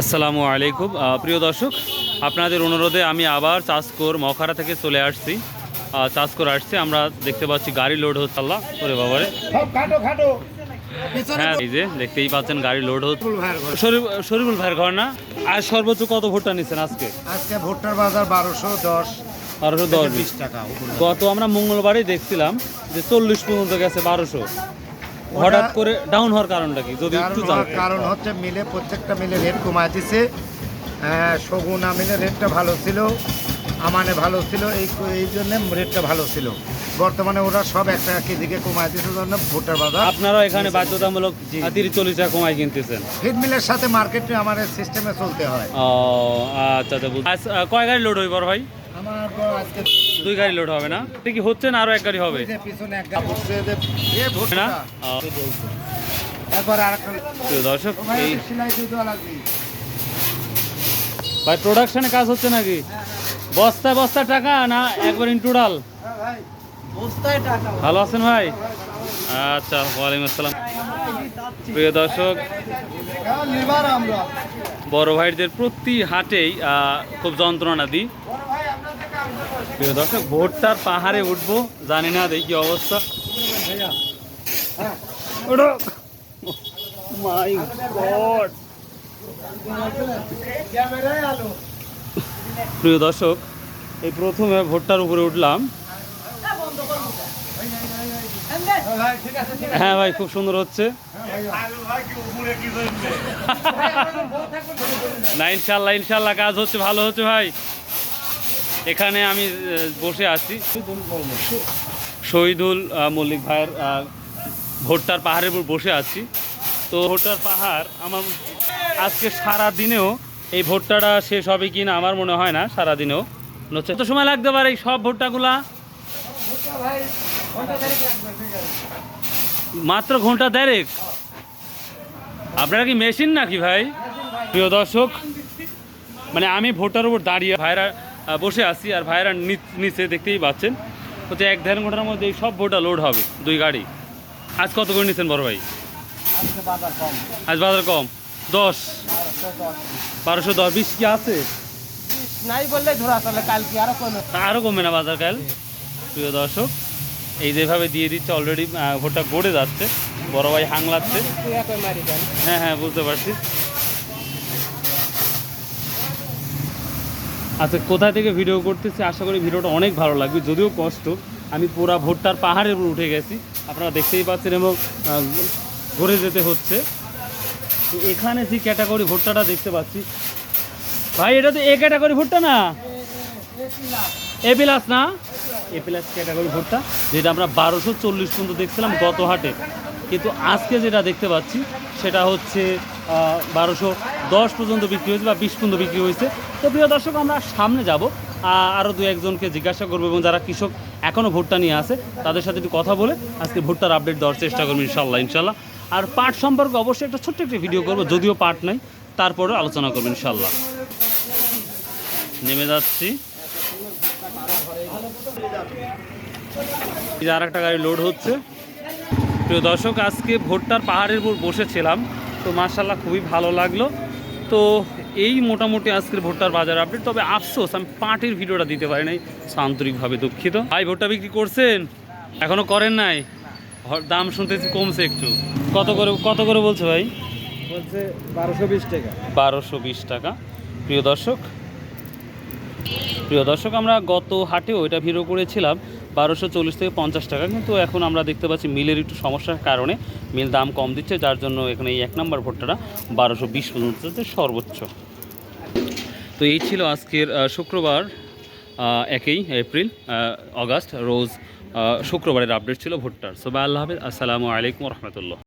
আসসালামু আলাইকুম। প্রিয় দর্শক আপনাদের অনুরোধে আমি আবার চাষকোর মখারা থেকে চলে আসছি। চাষকোর আসছি আমরা দেখতে পাচ্ছি গাড়ি লোড হচ্ছে আল্লাহ ওরে বাবারে। হ্যাঁ এই যে দেখতেই পাচ্ছেন গাড়ি লোড হচ্ছে। শরীফুল ভাইয়ের ঘর। না? আর সর্বোচ্চ কত ভোটটা নিচ্ছেন আজকে? আজকে ভুট্টার বাজার বারোশো দশ। বারোশো দশ। বিশ টাকা গত আমরা মঙ্গলবারই দেখছিলাম যে চল্লিশ পর্যন্ত গেছে বারোশো। হঠাৎ করে ডাউন হওয়ার কারণটা কি? যদি একটু কারণ হচ্ছে মিলে প্রত্যেকটা মিলে রেট কমায় দিছে। সগুনা মিলে রেটটা ভালো ছিল আমানে ভালো ছিল এই এই জন্য রেটটা ভালো ছিল। বর্তমানে ওরা সব একটা কেজিকে কমায় দিছে জন্য ভুট্টার বাজার আপনারাও এখানে বাধ্যতামূলক। তিরিশ চল্লিশ টাকা কমাই কিনতেছেন। ফিড মিলের সাথে মার্কেটে আমাদের সিস্টেমে চলতে হয়। ও আচ্ছা আচ্ছা আহ, কয় গাড়ি লোড হইব ভাই? আমার তো আজকে দুই গাড়ি লোড হবে না? এটা কি হচ্ছে না আরও এক গাড়ি হবে? পিছনে এক গাছ বসছে যে, এ ভুট্টা না একবার আরেকটা দর্শক ভাই, এই সেলাই দিয়ে দেওয়া লাগবে। ভাই প্রোডাকশনে কাজ হচ্ছে নাকি? বস্তা বস্তা টাকা না একবার ইন টোটাল হ্যাঁ ভালো আছেন ভাই? আচ্ছা ওয়ালাইকুম আসসালাম। প্রিয় দর্শক বড় ভাইদের প্রতি হাটেই খুব যন্ত্রণা দিই প্রিয় দর্শক ভোটটার পাহাড়ে উঠবো, জানি না দেখি অবস্থা। My প্রিয় দর্শক, এই প্রথমে ভোটটার উপরে উঠলাম। হ্যাঁ ভাই, খুব সুন্দর হচ্ছে। না, ইনশাল্লাহ ইনশাল্লাহ, কাজ হচ্ছে, ভালো হচ্ছে ভাই। এখানে আমি বসে আছি। শহীদুল মল্লিক ভাইয়ের ভোট্টার পাহাড়ের উপর বসে আছি। তো ভোট্টার পাহাড় আমার আজকে সারা দিনেও এই ভোট্টাটা শেষ হবে কি না আমার মনে হয় না সারা দিনেও কত সময় লাগতে পারে এই সব ভোট্টাগুলা? মাত্র ঘণ্টা দেড়েক। আপনারা কি মেশিন নাকি ভাই? প্রিয় দর্শক মানে আমি ভোটার উপর দাঁড়িয়ে ভাইরা বসে আছি আর ভাইরা নিচ- দেখতেই পাচ্ছেন। হচ্ছে এক দেড় ঘণ্টার মধ্যে সব ভোটা লোড হবে দুই গাড়ি। আজ কত করে নিচ্ছেন বড় ভাই? কম। আজ বাজার কম। দশ। বারোশো দশ। বিশ কি আছে? নাই বললে ধরা তাহলে কালকে আরও কমে। আরও কমবে না বাজার কাল? প্রিয় দর্শক এই যেভাবে দিয়ে দিচ্ছে অলরেডি ভোটটা গড়ে যাচ্ছে। বড় ভাই হাংলাচ্ছে। হ্যাঁ হ্যাঁ বুঝতে পারছি। আচ্ছা কোথা থেকে ভিডিও করতেছি? আশা করি ভিডিওটা অনেক ভালো লাগবে। যদিও কষ্ট, আমি পুরা ভোটটার পাহাড়ের উপর উঠে গেছি। আপনারা দেখতেই পাচ্ছেন এবং ঘুরে যেতে হচ্ছে। তো এখানে যে ক্যাটাগরি ভোট্টাটা দেখতে পাচ্ছি, ভাই, এটা তো এ ক্যাটাগরি ভোটটা না? এ প্লাস না? এ প্লাস ক্যাটাগরি ভোটটা, যেটা আমরা বারোশো চল্লিশ পর্যন্ত দেখছিলাম গত হাটে। কিন্তু আজকে যেটা দেখতে পাচ্ছি, সেটা হচ্ছে বারোশো দশ পর্যন্ত বিক্রি হয়েছে বা বিশ পর্যন্ত বিক্রি হয়েছে। তো প্রিয় দর্শক, আমরা সামনে যাব। আরও দু একজনকে জিজ্ঞাসা করব এবং যারা কৃষক এখনও ভোটটা নিয়ে আসে তাদের সাথে একটু কথা বলে আজকে ভোটটার আপডেট দেওয়ার চেষ্টা করব ইনশাল্লাহ ইনশাল্লাহ আর পাট সম্পর্কে অবশ্যই একটা ছোট্ট একটা ভিডিও করব, যদিও পাট নাই তারপরেও আলোচনা করব ইনশাল্লাহ নেমে যাচ্ছি। আর একটা গাড়ি লোড হচ্ছে। প্রিয় দর্শক, আজকে ভোটটার পাহাড়ের উপর বসেছিলাম, তো মার্শাল্লাহ খুবই ভালো লাগল। তো এই মোটামুটি আজকের ভোটটার বাজার আপডেট তবে আফসোস আমি পাটের ভিডিওটা দিতে পারি নাই আন্তরিকভাবে দুঃখিত। ভাই ভোটটা বিক্রি করছেন? এখনও করেন নাই? দাম শুনতেছি কমছে একটু। কত করে কত করে বলছে ভাই? বলছে বারোশো বিশ টাকা। বারোশো বিশ টাকা। প্রিয় দর্শক প্রিয় দর্শক আমরা গত হাটেও এটা ভিডিও করেছিলাম। বারোশো চল্লিশ থেকে পঞ্চাশ টাকা। কিন্তু এখন আমরা দেখতে পাচ্ছি মিলের একটু সমস্যার কারণে মিল দাম কম দিচ্ছে, যার জন্য এখানে এই এক নম্বর ভোটটা বারোশো বিশ পর্যন্ত সর্বোচ্চ। তো এই ছিল আজকের শুক্রবার একই এপ্রিল অগাস্ট, রোজ শুক্রবারের আপডেট ছিল ভোটটার। সো বা আল্লাহ হাফিজ। আসসালামু আলাইকুম রহমতুল্লাহ।